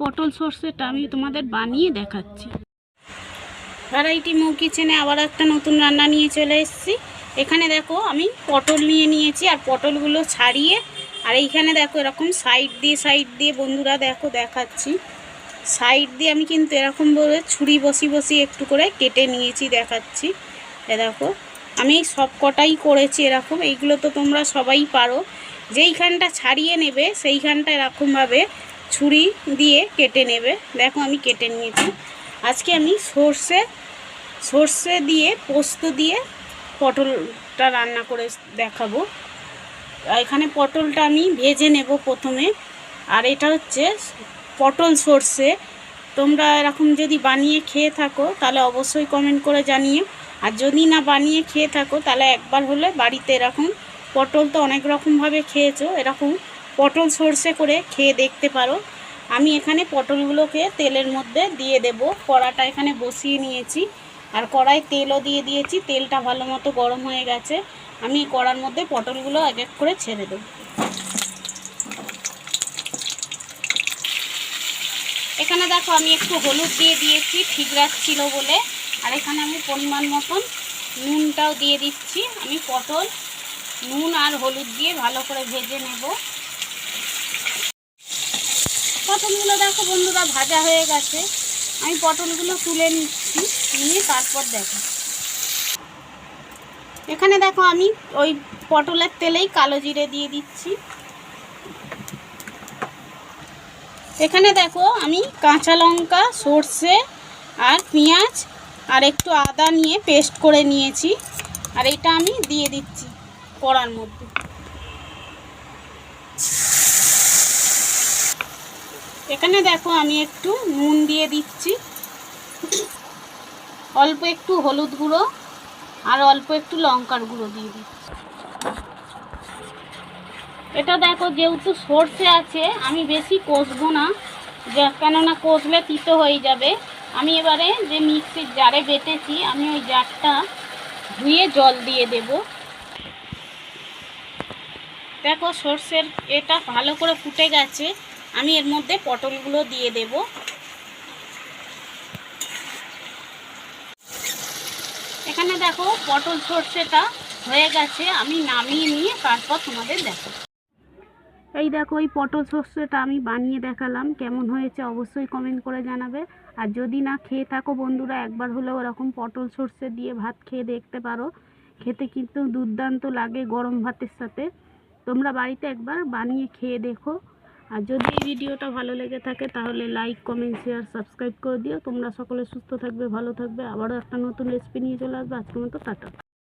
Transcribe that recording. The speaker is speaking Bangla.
পটল সর্ষেটা আমি তোমাদের বানিয়ে দেখাচ্ছি। ভ্যারাইটি মৌ কিচেনে আবার একটা নতুন রান্না নিয়ে চলে এসেছি। এখানে দেখো আমি পটল নিয়ে নিয়েছি আর পটলগুলো ছাড়িয়ে, আর এইখানে দেখো এরকম সাইড দিয়ে সাইড দিয়ে বন্ধুরা দেখো দেখাচ্ছি। সাইড দিয়ে আমি কিন্তু এরকম করে ছুরি বসি বসি একটু করে কেটে নিয়েছি দেখাচ্ছি। এ দেখো, আমি সব কটাই করেছি এরকম, এইগুলো তো তোমরা সবাই পারো। যেইখানটা ছাড়িয়ে নেবে সেইখানটা এরকমভাবে ছুরি দিয়ে কেটে নেবে। দেখো আমি কেটে নিয়েছি। আজকে আমি সর্ষে সর্ষে দিয়ে পোস্ত দিয়ে পটলটা রান্না করে দেখাবো। এখানে পটলটা আমি ভেজে নেব প্রথমে। আর এটা হচ্ছে পটল সর্ষে। তোমরা এরকম যদি বানিয়ে খেয়ে থাকো, তাহলে অবশ্যই কমেন্ট করে জানিও। আর যদি না বানিয়ে খেয়ে থাকো, তাহলে একবার হলে বাড়িতে এরকম পটল তো অনেক রকমভাবে খেয়েছো, এরকম পটল সর্ষে করে খেয়ে দেখতে পারো। আমি এখানে পটলগুলোকে তেলের মধ্যে দিয়ে দেব। কড়াটা এখানে বসিয়ে নিয়েছি। আর কড়াই তেলও দিয়ে দিয়েছি। তেলটা ভালো মতো গরম হয়ে গেছে। আমি কড়ার মধ্যে পটলগুলো এক এক করে ছেড়ে দেবো। এখানে দেখো আমি একটু হলুদ দিয়ে দিয়েছি ঠিক রাখছিল বলে। আর এখানে আমি পরিমাণ মতন নুনটাও দিয়ে দিচ্ছি। আমি পটল, নুন আর হলুদ দিয়ে ভালো করে ভেজে নেব। পটলগুলো দেখো বন্ধুরা, ভাজা হয়ে গেছে। আমি পটলগুলো তুলে নিচ্ছি, নিয়ে তারপর দেখো। এখানে দেখো আমি ওই পটলের তেলেই কালো জিরে দিয়ে দিচ্ছি। এখানে দেখো আমি কাঁচা লঙ্কা, সর্ষে আর পেঁয়াজ আর একটু আদা নিয়ে পেস্ট করে নিয়েছি। আর এটা আমি দিয়ে দিচ্ছি কড়ার মধ্যে। এখানে দেখো আমি একটু নুন দিয়ে দিচ্ছি। অল্প একটু হলুদ গুঁড়ো আর অল্প একটু লঙ্কার গুঁড়ো দিয়ে দিচ্ছি। এটা দেখো যেহেতু সর্ষে আছে, আমি বেশি কষবো না কেননা কষলে তিতো হয়ে যাবে। আমি এবারে যে মিক্সির জারে বেটেছি, আমি ওই জারটা ধুয়ে জল দিয়ে দেব। দেখো সর্ষের এটা ভালো করে ফুটে গেছে। আমি এর মধ্যে পটলগুলো দিয়ে দেব। এখানে দেখো পটল সর্ষেটা হয়ে গেছে, আমি নামিয়ে নিয়ে তারপর তোমাদের দেখো এই দেখো, এই পটল সর্ষেটা আমি বানিয়ে দেখালাম, কেমন হয়েছে অবশ্যই কমেন্ট করে জানাবে। আর যদি না খেয়ে থাকো বন্ধুরা, একবার হলেও এরকম পটল সর্ষে দিয়ে ভাত খেয়ে দেখতে পারো। খেতে কিন্তু দুর্দান্ত লাগে গরম ভাতের সাথে। তোমরা বাড়িতে একবার বানিয়ে খেয়ে দেখো। আর যদি এই ভিডিওটা ভালো লেগে থাকে, তাহলে লাইক কমেন্ট শেয়ার সাবস্ক্রাইব করে দিও। তোমরা সকলে সুস্থ থাকবে, ভালো থাকবে। আবারও একটা নতুন রেসিপি নিয়ে চলে আসবে। আজকের মতো টাটা।